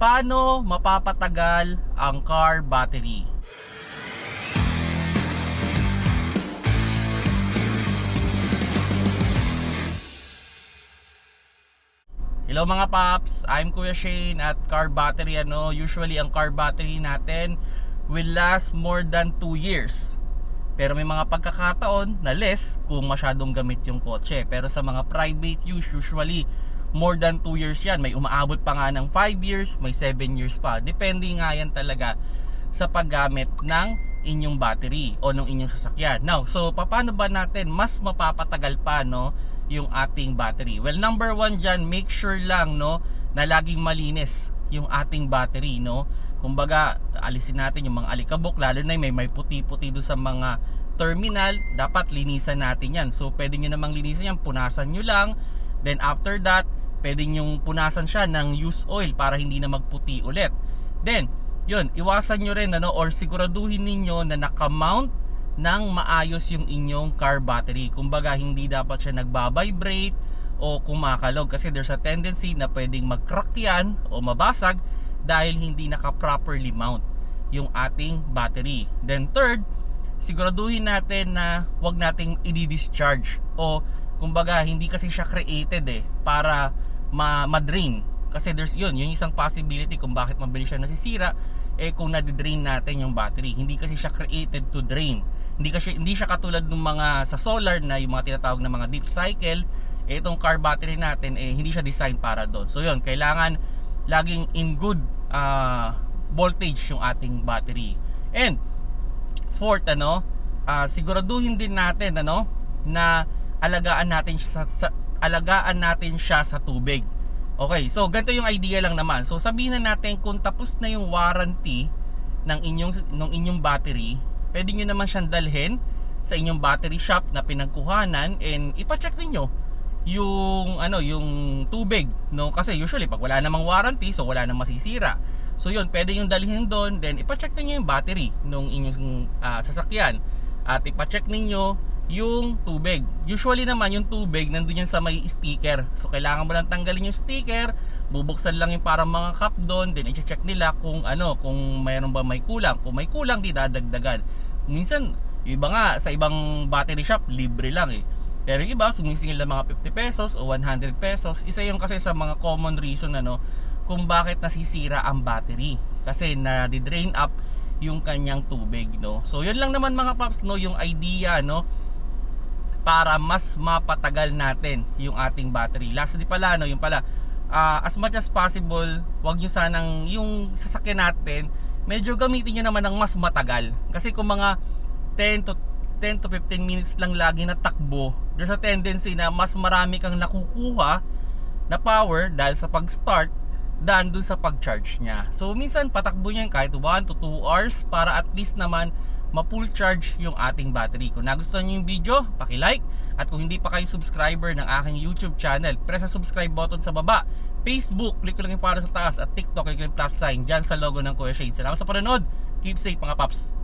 paano mapapatagal ang car battery? Hello mga paps, I'm Kuya Shane at car battery ano, usually ang car battery natin will last more than 2 years. Pero may mga pagkakataon na less kung masyadong gamit yung kotse. Pero sa mga private use, usually more than 2 years yan. May umaabot pa nga ng 5 years, may 7 years pa. Depende nga yan talaga sa paggamit ng inyong battery o ng inyong sasakyan. Now, so paano ba natin mas mapapatagal pa no yung ating battery? Well, number one dyan, make sure lang no na laging malinis yung ating battery no. Kumbaga, alisin natin yung mga alikabok lalo na may may puti-puti do sa mga terminal, dapat linisan natin yan. So, pwede nyo namang linisan yan, punasan nyo lang. Then after that, pwede nyo punasan siya ng used oil para hindi na magputi ulit. Then, yun, iwasan nyo rin ano, or siguraduhin ninyo na nakamount ng maayos yung inyong car battery. Kumbaga, hindi dapat siya nagbabibrate o kumakalog kasi there's a tendency na pwedeng mag-crack yan o mabasag dahil hindi naka-properly mount yung ating battery. Then third, siguraduhin natin na wag nating i-discharge o kumbaga hindi kasi siya created eh para ma- ma-drain kasi there's yun, yung isang possibility kung bakit mabilis siya nasisira eh kung na-drain natin yung battery. Hindi kasi siya created to drain. Hindi kasi hindi siya katulad ng mga sa solar na yung mga tinatawag na mga deep cycle. Eh, itong car battery natin eh hindi siya design para doon. So yun, kailangan laging in good uh, voltage yung ating battery. And fourth ano, uh, siguraduhin din natin ano na alagaan natin sa, sa alagaan natin siya sa tubig. Okay, so ganito yung idea lang naman. So sabihin na natin kung tapos na yung warranty ng inyong ng inyong battery, pwede niyo naman siyang dalhin sa inyong battery shop na pinagkuhanan and ipa-check niyo yung ano yung tubig no kasi usually pag wala namang warranty so wala namang masisira so yun pwede yung dalhin doon. Then ipa-check niyo yung battery ng inyong uh, sasakyan. At ipa-check niyo yung tubig. Usually naman yung tubig nandun yan sa may sticker. So kailangan mo lang tanggalin yung sticker. Bubuksan lang yung parang mga cup doon. Then i-check nila kung ano kung mayroon ba may kulang. Kung may kulang di dadagdagan. Minsan iba nga sa ibang battery shop libre lang eh. Pero yung iba, sumisingil ng mga 50 pesos o 100 pesos. Isa yung kasi sa mga common reason ano, kung bakit nasisira ang battery. Kasi na-drain up yung kanyang tubig, no? So, yun lang naman mga paps, no? Yung idea, no? Para mas mapatagal natin yung ating battery. Lastly pala, no? Yung pala, uh, as much as possible, wag nyo sanang yung sasakyan natin, medyo gamitin nyo naman ng mas matagal. Kasi kung mga 10 to 10 to 15 minutes lang lagi na takbo, there's a tendency na mas marami kang nakukuha na power dahil sa pag-start than dun sa pag-charge niya. So minsan patakbo niya kahit 1 to 2 hours para at least naman ma-full charge yung ating battery. Kung nagustuhan niyo yung video, paki-like at kung hindi pa kayo subscriber ng aking YouTube channel, press ang subscribe button sa baba. Facebook, click lang yung para sa taas at TikTok, click yung plus sign dyan sa logo ng Kuya Shane. Salamat sa panonood. Keep safe mga paps.